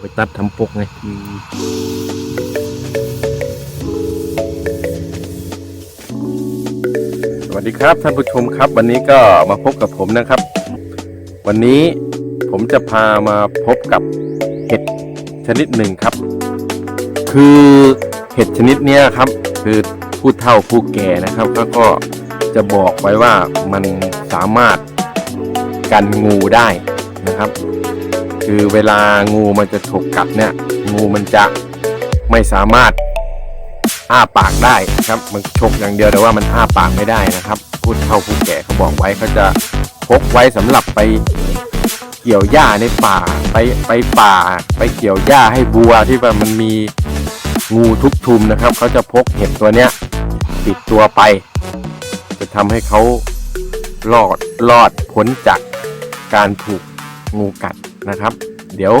ไปตัดทำปกไงสวัสดีครับท่านผู้ชมครับ วันนี้ก็มาพบกับผมนะครับ วันนี้ผมจะพามาพบกับเห็ดชนิดหนึ่งครับ คือเห็ดชนิดนี้ครับ คือผู้เฒ่าผู้แก่นะครับแล้วก็จะบอกไว้ว่ามันสามารถกันงูได้นะครับ คือเวลางูมันจะฉกกัดเนี่ย งูมันจะไม่สามารถอ้าปากได้นะครับ มันฉกอย่างเดียวแต่ว่ามันอ้าปากไม่ได้นะครับผู้เฒ่าผู้แก่เขาบอกไว้เขาจะพกไว้สำหรับไปเกี่ยวหญ้าในป่าไปไปป่า ไปเกี่ยวหญ้าให้บัวที่ว่ามันมีงูทุกชุมนะครับเขาจะพกเห็ดตัวเนี้ยติดตัวไป จะทำให้เขารอดรอดพ้นจากการถูกงูกัด นะครับ เดี๋ยว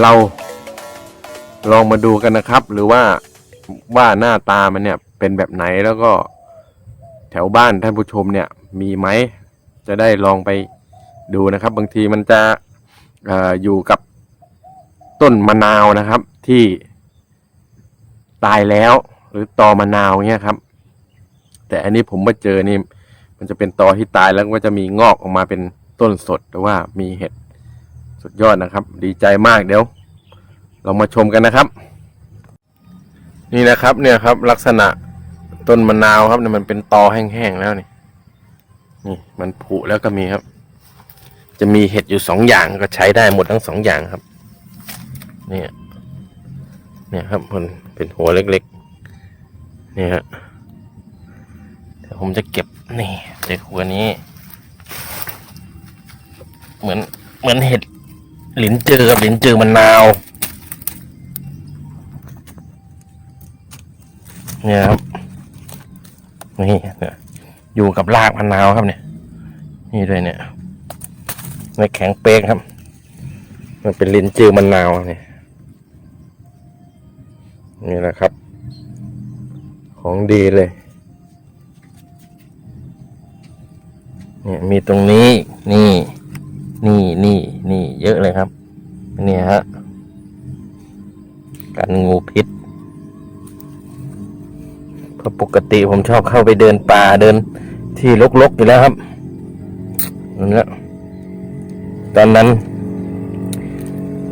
เราลองมาดูกันนะครับ หรือว่าว่าหน้าตามันเนี่ยเป็นแบบไหนแล้วก็แถวบ้านท่านผู้ชมเนี่ยมีไหมจะได้ลองไปดูนะครับ บางทีมันจะอออยู่กับต้นมะนาวนะครับ ที่ตายแล้ว หรือตอมะนาวเนี่ยครับ แต่อันนี้ผมมาเจอนี่มันจะเป็นตอที่ตายแล้วก็จะมีงอกออกมาเป็นต้นสดหรือว่ามีเห็ด สุดยอดนะครับ ดีใจมากเดี๋ยว เรามาชมกันนะครับ นี่นะครับเนี่ยครับลักษณะต้นมะนาวครับเนี่ยมันเป็นตอแห้งๆแล้วนี่นี่มันผุแล้วก็มีครับ จะมีเห็ดอยู่สองอย่างก็ใช้ได้หมดทั้งสองอย่างครับ เนี่ยเนี่ยครับมันเป็นหัวเล็กๆเนี่ยฮะเดี๋ยวผมจะเก็บนี่เด็กหัวนี้ เหมือนเหมือนเห็ด หลินจือกับหลินจือมะนนาว เนี่ยครับ นี่เนี่ยอยู่กับรากมะนาวครับเนี่ย นี่ด้วยเนี่ยไม่แข็งเป๊กครับ มันเป็นลิ้นจือมะนาวเนี่ยนี่แหละครับ ของดีเลยเนี่ยมีตรงนี้นี่ อะเลยครับนี่ฮะกันงูพิษเพราะปกติผมชอบเข้าไปเดินป่าเดินที่รกๆอยู่แล้วครับนั่นแหละตอนนั้น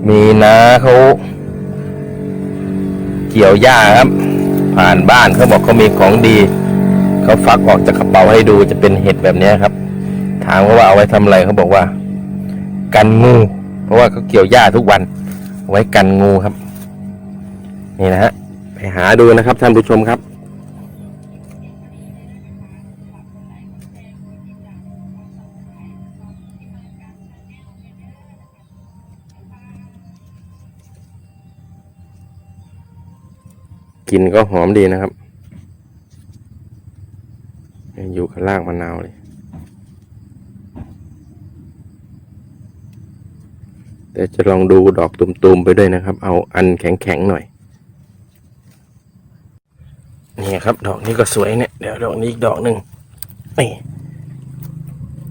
มีน้าเขาเกี่ยวหญ้าครับ ผ่านบ้านเขาบอกเขามีของดีเขาฟักออกจากกระเป๋าให้ดูจะเป็นเห็ดแบบนี้ครับ ถามเขาว่าเอาไว้ทำอะไรเขาบอกว่า กันงู เพราะว่าเขาเกี่ยวหญ้าทุกวัน ไว้กันงูครับ นี่นะฮะไปหาดูนะครับท่านผู้ชมครับกลิ่นก็หอมดีนะครับ อยู่กับรากมะนาวเลย แต่จะลองดูดอกตุ่มๆไปด้วยนะครับ เอาอันแข็งๆหน่อยนี่ครับ ดอกนี้ก็สวยเนี่ยเดี๋ยวดอกนี้อีกดอกหนึ่งนี่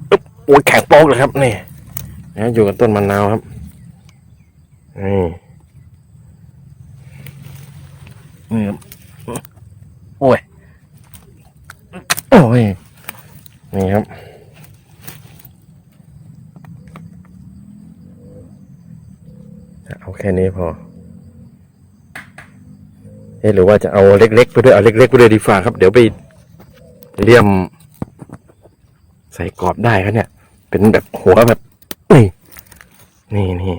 อุ๊บโอ้ยแข็งโป๊กเลยครับนี่นะอยู่กับต้นมะนาวครับนี่นี่ครับโอ้ย โอ้ย นี่ครับ เอาแค่นี้พอเอ๊หรือว่าจะเอาเล็ก ๆ ไปด้วยเอาเล็ก ๆ ไปด้วยดีฝ่าครับ เดี๋ยวไปเลี่ยม ใส่กรอบได้ครับเนี่ย เป็นแบบหัวแบบนี่นี่นี่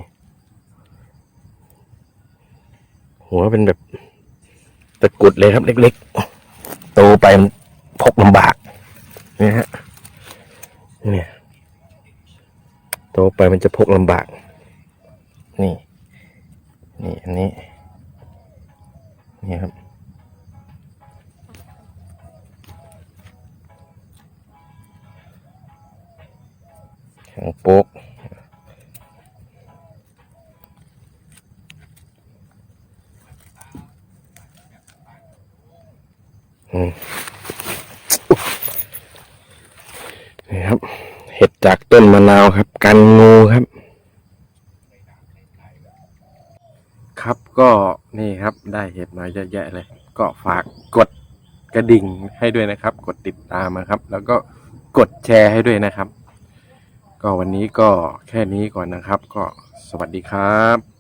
หัวเป็นแบบตะกุดเลยครับ เล็กๆโตไปพกลำบากนี่ฮะเนี่ยโตไปมันจะพกลำบาก นี่ นี่อันนี้ นี่ครับ แข็งโป๊กนี่ครับ เห็ดจากต้นมะนาวครับ กันงูครับ ครับก็นี่ครับได้เห็ดมาเยอะแยะเลย ก็ฝากกดกระดิ่งให้ด้วยนะครับ กดติดตามนะครับ แล้วก็กดแชร์ให้ด้วยนะครับ ก็วันนี้ก็แค่นี้ก่อนนะครับ ก็สวัสดีครับ